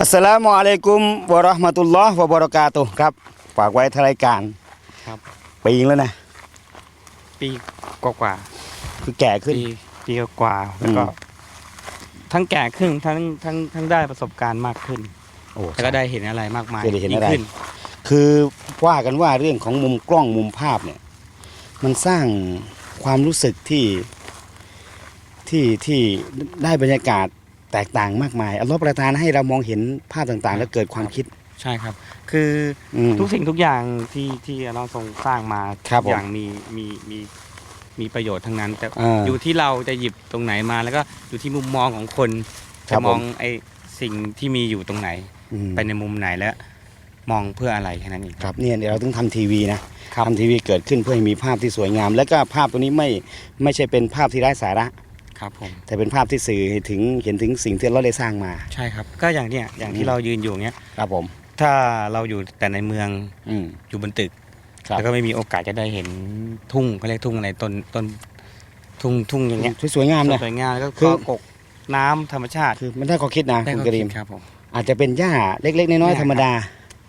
อัสสลามุอะลัยกุมวะเราะห์มะตุลลอฮ์วะบะเราะกาตุฮ์ครับ ฝากไว้ทางรายการครับ ปีนึงแล้วนะ ปีกว่าคือแก่ๆขึ้น ปีปีกว่าๆแล้วก็ อืม ทั้งแก่ขึ้นทั้งทั้งทั้งได้ประสบการณ์มากขึ้น โอ้ แล้วก็ได้เห็นอะไรมากมายได้เห็นยิ่อะไรงขึ้น คือว่ากันว่าเรื่องของมุมกล้องมุมภาพเนี่ย มันสร้างความรู้สึกที่ที่ที่ได้บรรยากาศ แตกต่างมากมายอัลลอฮ์ประทานให้เรามองเห็นภาพต่างๆ แล้วเกิดความคิด ใช่ครับ คืออืมทุกสิ่งทุกอย่างที่ที่เราทรงสร้างมาครับผมอย่างมีมีมีมีประโยชน์ทั้งนั้น แต่อ่าอยู่ที่เราจะหยิบตรงไหนมา แล้วก็อยู่ที่มุมมองของคนครัจะบมองผมไอ้สิ่งที่มีอยู่ตรงไหน อืมไปในมุมไหนและมองเพื่ออะไรแค่นั้นเองครับเนี่ยเดี๋ยวเราต้องทำทีวีนะครับทำทีวีเกิดขึ้นเพื่อให้มีภาพที่สวยงาม แล้วก็ภาพตัวนี้ไม่ไม่ใช่เป็นภาพที่ไร้สาระ ครับผมแต่เป็นภาพที่สื่อให้ถึงเห็นถึงสิ่งที่เราได้สร้างมา ใช่ครับ ก็อย่างเนี้ยอย่างอืที่มเรายืนอยู่เนี้ยครับผม ถ้าเราอยู่แต่ในเมืองอืม อยู่บนตึกครับ แล้วก็ไม่มีโอกาสจะได้เห็นทุ่งเขาเรียกทุ่งอะไรต้นต้นทุ่งทุ่งอย่างเงี้ยสวยๆงามเลยสวยงามแล้วก็คือกกน้ำธรรมชาติคือมันได้ข้อคิดนะได้คุณข้กอรีคิมดครับผม อาจจะเป็นหญ้าเล็ก ๆ น้อยหญ้าๆธรรมดา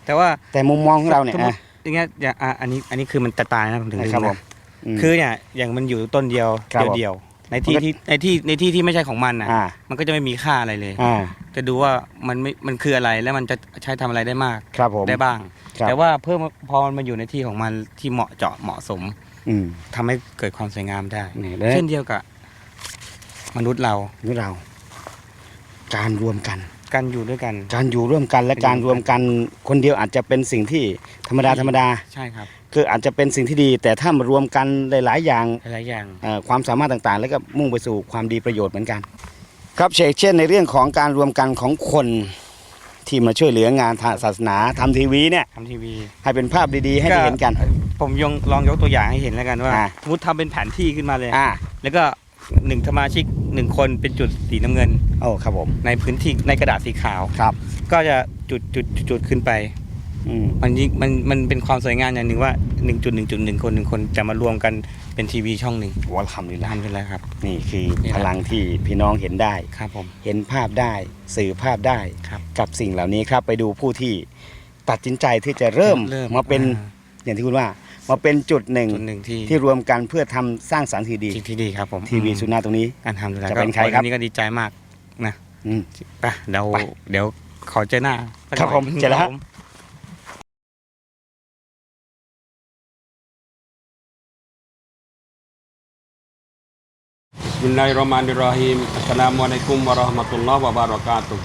แต่ว่า แต่มุมมองของเราเนี่ยสมมุติ อะ อย่างเงี้ยอย่างอะอันนี้อันนี้คือมันจะตายนะผมถึงลืมครับผนะมมคือเนี่ยอย่างมันอยู่ต้นเดียวครับผม เดียวๆ ในที่มันก็ที่ในที่ในที่ที่ไม่ใช่ของมันนะอ่า มันก็จะไม่มีค่าอะไรเลย อ่า จะดูว่ามันไม่มันคืออะไรแล้วมันจะใช้ทำอะไรได้มากครับผม ได้บ้าง ครับ แต่ว่าเพิ่มพอมันมาอยู่ในที่ของมันที่เหมาะเจาะเหมาะสมอืม ทำให้เกิดความสวยงามได้ นี่แล้วเช่นเดียวกับมนุษย์เรา นี่เรา การรวมกัน การอยู่ด้วยกันการอยู่ร่วมกันและการรวมกันคนเดียวอาจจะเป็นสิ่งที่ธรรมดาธรรมดา ใช่ครับ คืออาจจะเป็นสิ่งที่ดี แต่ถ้ามารวมกันหลาย ๆ อย่างหลายๆอย่างเอ่อความสามารถต่างๆ แล้วก็มุ่งไปสู่ความดีประโยชน์เหมือนกัน ครับเชกเช่นในเรื่องของการรวมกันของคนที่มาช่วยเหลืองานทางศาสนาทำทีวีเนี่ยทำทีวี ให้เป็นภาพดีๆ ให้ได้เห็นกัน ผมยงลองยกตัวอย่างให้เห็นแล้วกันว่าอ่า สมมติทำเป็นแผนที่ขึ้นมาเลย อ่า แล้วก็หนึ่งสมาชิก หนึ่งคนเป็นจุดสีน้ำเงิน โอ้ครับผมในพื้นที่ในกระดาษสีขาว ครับ ก็จะจุดจุดจุดจุดขึ้นไป อืมมันยิ่งมันมันเป็นความสวยงามอย่างหนึ่งว่าหนึ่งจุดหนึ่งจุดหนึ่งคนหนึ่งคนจะมารวมกันเป็นทีวีช่องหนึ่งวอลคัมดีละทำไปแล้วครับ นี่คือนี่แหพละลังที่พี่น้องเห็นได้ ครับผม เห็นภาพได้สื่อภาพได้ ครับ กับสิ่งเหล่านี้ครับ ไปดูผู้ที่ตัดสินใจที่จะเริ่มเริ่มมาเป็น อ่อย่างที่คุณว่า มาเป็นจุดหนึ่งจุดหนึ่งที่ที่รวมกันเพื่อทำสร้างสรรค์ที่ดีที่ที่ดีครับผมทีวีสุนาตรงนี้การทำดูแลจะเป็นใครครับ วันนี้ก็ดีใจมากนะอืม ไปเดี๋ยวไปเดี๋ยวขอเจอหน้าสักครับหน่อยผมเจอแล้วฮะผมบิสมิลลาฮิรเราะห์มานิรเราะฮีมอัสสลามุอะลัยกุมวะเราะห์มะตุลลอฮ์วะบารอกาตุฮ์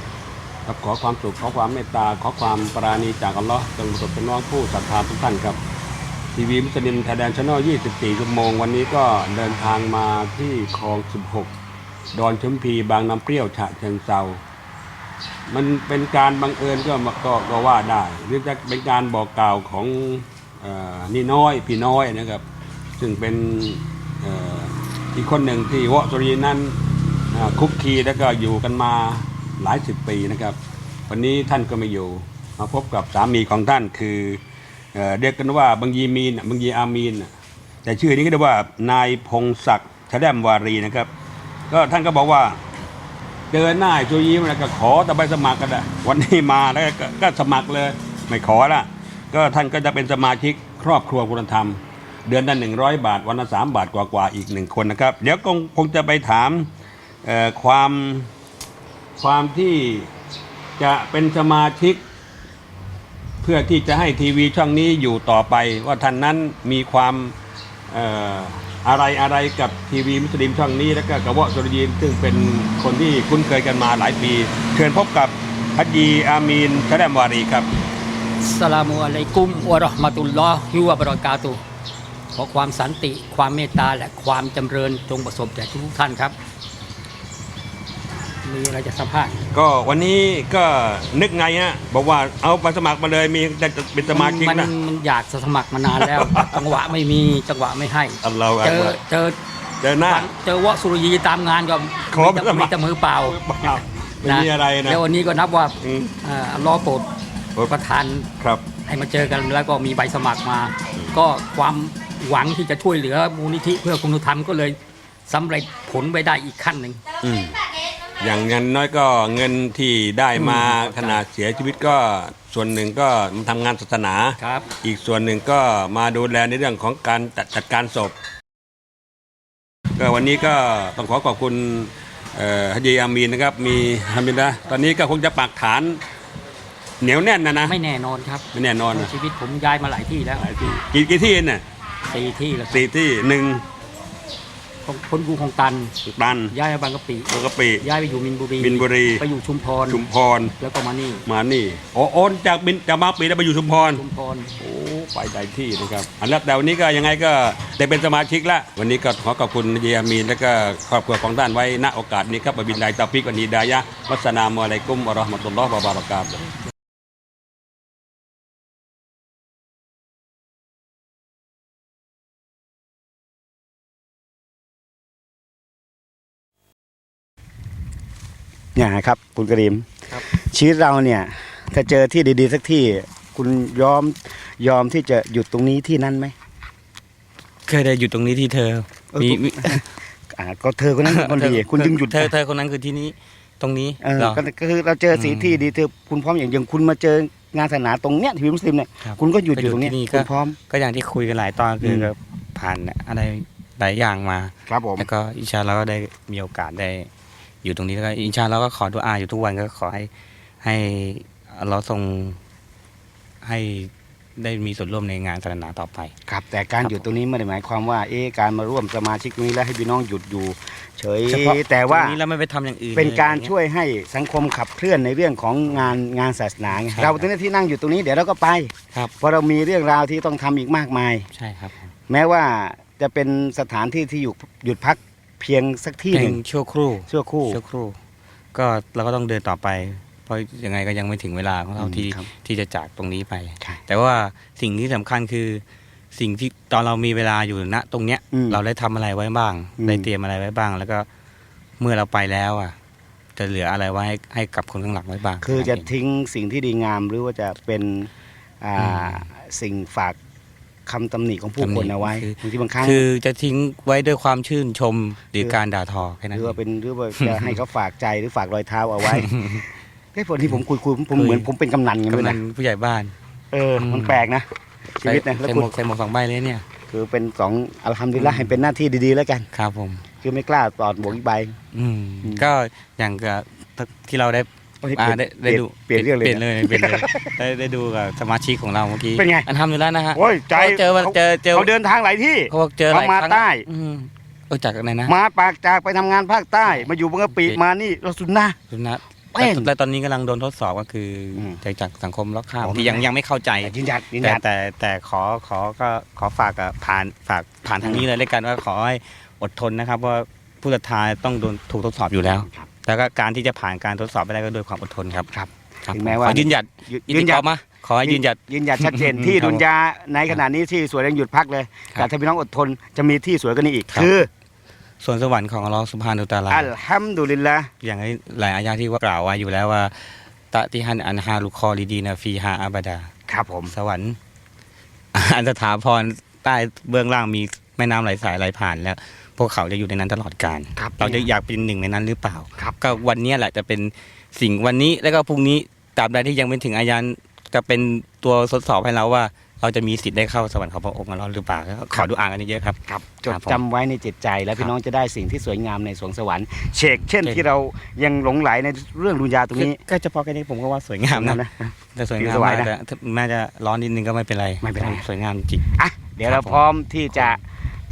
ครับขอความสุขขอความเมตตาขอความปราณีจากอัลลอฮ์จงประสบเป็นน้องผู้ศรัทธาทุกท่านครับ ทีวีมุสลิมไทยแลนด์ช n แนล24 ชั่วโมง วันนี้ก็เดินทางมาที่คลอง 16 ดอนชมพีบางน้ำเปรี้ยวฉะเชิงเซามันเป็นการบังเอิญก็มาก็ก็ว่าได้ หรือจะเป็นการบอกกล่าวของอนี่น้อยพี่น้อยนะครับ ซึ่งเป็นออีกคนหนึ่งที่วะสุรีนั้นคุกคีแล้วก็อยู่กันมาหลายสิบปีนะครับ วันนี้ท่านก็ไม่อยู่ มาพบกับสามีของท่านคือ เอ่อเรียกกันว่าบังยีมีนบังยีอามีน แต่ชื่อนี้ก็เรียกว่านายพงศักดิ์ชแดมวารีนะครับ ก็ท่านก็บอกว่าเจอหน้าไอ้ตัวยิ้มแล้วก็ขอแต่ใบสมัครกันอะวันนี้มาแล้วก็ก็สมัครเลยไม่ขอละก็ท่านก็จะเป็นสมาชิกครอบครัวคุณธรรม เดือนละหนึ่งร้อยบาท วันละสามบาทกว่าๆอีกหนึ่งคนนะครับ เดี๋ยวคงคงจะไปถามความความที่จะเป็นสมาชิก พื่อที่จะให้ทีวีช่องนี้อยู่ต่อไป ว่าท่านนั้นมีความอะไรอะไรกับทีวีมุสลิมช่องนี้ แล้วก็กระวะสุรยีนซึ่งเป็นคนที่คุ้นเคยกันมาหลายปี เชิญพบกับฮัจยีอามีนชะแดมวารีครับสลามุอะลัยกุมวะเราะห์มะตุลลอฮิวะบะเราะกาตุขอความสันติ ความเมตตาและความจำเริญจงประสบแก่ทุกท่านครับ มีอะไรจะสัมภาษณ์ก็วันนี้ก็นึกไงฮะบอกว่าเอาไปสมัครมาเลยมีจะเป็นสมาชิกมันนะมันอยากจะสมัครมานานแล้ว จังหวะไม่มีจังหวะไม่ให้ อัลลอฮฺเจอเจอเดินหน้า เจอวะสุรยีตามงานก็ขอมีแต่สมัคร มีแต่มือเปล่าไม่มีอะไรนะแล้ววันนี้ก็นับว่าอืมเอ่ออัลลอฮ์โปรดโปรดประทาน ครับ ให้มาเจอกันแล้วก็มีใบสมัครมา ก็ความหวังที่จะช่วยเหลือมูลนิธิเพื่อคุณธรรมก็เลยสำเร็จผลไปได้อีกขั้นหนึ่งอืม อย่างอย่างน้อยก็เงินที่ได้มาขณะเสียชีวิตก็ส่วนหนึ่งก็มาทำงานศาสนา ครับ อีกส่วนหนึ่งก็มาดูแลในเรื่องของการจัดจัดการศพ ก็วันนี้ก็ต้องขอขอบคุณเอ่อฮัจยีอามีนนะครับ มีฮามิดนะตอนนี้ก็คงจะปักฐานเหนียวแน่นนะนะ ไม่แน่นอนครับไม่แน่นอนนะชีวิตผมย้ายมาหลายที่แล้วหลายที่กี่กี่ที่น่ะสี่ที่แล้วสี่ที่หนึ่ง ของคนกรุงของตันตันย้ายมาบางกะปิบางกะปิย้ายไปอยู่มินบุรีบินบุรีไปอยู่ชุมพรชุมพรแล้วก็มานี่มานี่โอโอนจากบินจากบางปีแล้วไปอยู่ชุมพรชุมพรโอ้ไปหลายที่นะครับอันแล้วแต่วันนี้ก็ยังไงก็ได้เป็นสมาชิกละวันนี้ก็ขอขอบคุณเยอามีนและก็ครอบครัวของท่านไว้ณโอกาสนี้ครับบบินไดตาฟิกวันนีดายะห์วัสสลามุอะลัยกุมวะเราะห์มะตุลลอฮ์วะบารากาตุ เนี่ยครับคุณกรีมครับ ชีวิตเราเนี่ย ถ้าเจอที่ดีๆสักที่ คุณยอมยอมที่จะหยุดตรงนี้ที่นั่นไหมเคยได้อยู่ตรงนี้ที่เธอเออมีทุกมีอ่าก็เธอคนนั้นเป็นคนดีคุณจึงหยุดเธอเธอคนนั้นคือที่นี้ตรงนี้เออเหรอ ก็ก็คือเราเจอสีอืมที่ดีเธอคุณพร้อมอย่างอย่างคุณมาเจองานศาสนาตรงเนี้ยที่มุสลิมเนี่ยครับคุณก็หยุดอยู่ตรงเนี้ยก็อยู่ที่นี่ก็คุณพร้อม ก็อย่างที่คุยกันหลายตอนคือม ก็ผ่านอะไรหลายอย่างมา ครับผม แล้วก็อินชาเราก็ได้มีโอกาสได้ อยู่ตรงนี้แล้วก็อินชาเราก็ขอดุอาอยู่ทุกวันก็ขอให้ให้เราทรงให้ได้มีส่วนร่วมในงานศาสนาต่อไป ครับ แต่การครับหยุดตรงนี้ไม่ได้หมายความว่าเอ๊ะการมาร่วมสมาชิกตรงนี้แล้วให้พี่น้องหยุดอยู่ เฉยเฉพาะแต่ว่าตรงนี้แล้วไม่ไปทำอย่างอื่นเป็นการลยช่วยให้สังคมขับเคลื่อนในเรื่องของงานงานศาสนาไงใช่เราตรงนี้ที่นั่งอยู่ตรงนี้เดี๋ยวเราก็ไปครับเพราะเรามีเรื่องราวที่ต้องทำอีกมากมาย ใช่ครับ แม้ว่าจะเป็นสถานที่ที่อยู่หยุดพัก เพียงสักที่เพีหยนึ่งงชั่วครู่ชั่วครู่ ชั่วครู่ ก็เราก็ต้องเดินต่อไป เพราะยังไงก็ยังไม่ถึงเวลาของเราอืมที่ครับที่จะจากตรงนี้ไป ใช่แต่ว่าสิ่งที่สำคัญคือ สิ่งที่ตอนเรามีเวลาอยู่ณตรงเนี้ย อืมเราได้ทำอะไรไว้บ้าง อืม ได้เตรียมอะไรไว้บ้าง แล้วก็เมื่อเราไปแล้วอะ จะเหลืออะไรไว้ให้ให้กับคนข้างหลังไว้บ้างคือจะนั่นเง ทิ้งสิ่งที่ดีงามหรือว่าจะเป็นอ่าสิ่งฝาก คำตำหนิของผู้คนเอาไว้บางทีบางครั้งคือจะทิ้งไว้ด้วยความชื่นชมหรือคือการด่าทอแค่หนั้นรือว่าเองเป็นหรือว่าจะให้เขาฝากใจหรือฝากรอยเท้าเอาไว้ไอ้ผลที่ผมคุยคุยผมผมเหมือนผมเป็นกำนันไงไม่รู้กำนันะนผู้ใหญ่บ้านเออมันแปลกนะชีวิตนะแล้วใส่หคุมณวกใส่หมวกสองใบเลยเนี่ยคือเป็นสองอัลฮัมดุลิลละให้เป็นหน้าที่ดีๆแล้วกัน ครับผม คือไม่กล้าตอดบวกอีกใบอืมอืมก็อย่างกับที่เราได้ โอ้ยอ่าเปลี่ยนได้ได้ดูเปลี่ยนเรื่องเลยเปลี่ยนนะ เลยเปลี่ยนเลยได้ได้ดูกับสมาชิกของเราเมื่อกี้เป็นไง อันทำอยู่แล้วนะฮะโอ้ยใจเขาเจอเขาเจอเจอเขาเดินทางหลายที่ เขาบอกเจอหลายเขามาครั้งใต้ อืมเออจากไหนนะ มาปากจากไปทำงานภาคใต้ มาอยู่บางกะปิโอเค มานี่เราสุนนะ สุนัขเป็นแต่ตอนนี้กำลังโดนทดสอบก็คืออมจากจากสังคมรอบข้างผมที่ยังยังไม่เข้าใจ ยืนหยัดยืนหแต่ยัด แต่แต่ขอขอก็ขอฝากกับผ่านฝากผ่านทางนี้เลยแล้วกันว่าขอให้อดทนนะครับว่าผู้ศรัทธาต้องโดนถูกทดสอบอยู่แล้วครับ แล้วก็การที่จะผ่านการทดสอบไปได้ก็โดยความอดทนครับครับครับถึงแม้ว่าขอยืนหยัดยืนหยัดอิติกรมาขอให้ยืนหยัดยืนหยัดชัดเจนอืมที่ครับดุนยาในขณะนี้ที่สวยยังหยุดพักเลยครับแต่ถ้าพี่น้องอดทนจะมีที่สวยกว่านี้อีกครับคือส่วนสวรรค์ของอัลลอฮฺสุบฮานุตะอาลาอัลฮัมดุลิลละอย่างหลายอายะที่ว่ากล่าวไว้อยู่แล้วว่าตะติฮันอันฮาลุคอลิดีนาฟีฮาอาบาดา ครับผม สวรรค์อันสถาพรใต้เบื้องล่างมีแม่น้ำไหลสายไหลผ่านแล้ว พวกเขาจะอยู่ในนั้นตลอดกาลครับเราจะอยากเป็นหนึ่งในนั้นหรือเปล่าครับก็วันนี้แหละจะเป็นสิ่งวันนี้แล้วก็พรุ่งนี้ตราบใดที่ยังไม่ถึงอายันก็เป็นตัวทดสอบให้เราว่า เราจะมีสิทธิ์ได้เข้าสวรรค์ของพระองค์ของเราหรือเปล่าก็ขอดูอ่านกันเยอะๆครับครับจดครับผมจำไว้ในจิตใจแล้วครับพี่น้องจะได้สิ่งที่สวยงามในสวงสวรรค์เชกเช่นเช่นที่เรายังหลงไหลในเรื่องดุนยาตรงนี้ก็เฉพาะแค่นี้ผมก็ว่าสวยงามนะนะแต่สวยอยู่งามสบายมากนะแต่แม้จะร้อนนิดนึงก็ไม่เป็นไรไม่เป็นไรสวยงามจริงอะเดี๋ยวครัเราบผมพร้อมที่จะ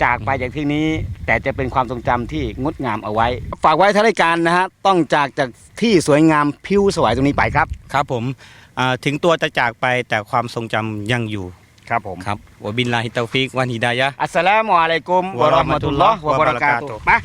จากไปจากที่นี้ แต่จะเป็นความทรงจำที่งดงามเอาไว้ ฝากไว้ท้ายรายการนะฮะต้องจากจากที่สวยงามพิวสวยตรงนี้ไปครับครับผมอ่าถึงตัวจะจากไปแต่ความทรงจำยังอยู่ครับผมครับวะบินลาฮิตาฟิกวันฮิดายะห์อัสสลามุอะลัยกุมวะเราะห์มะตุลลอฮ์วะบะเราะกาตุฮ์มา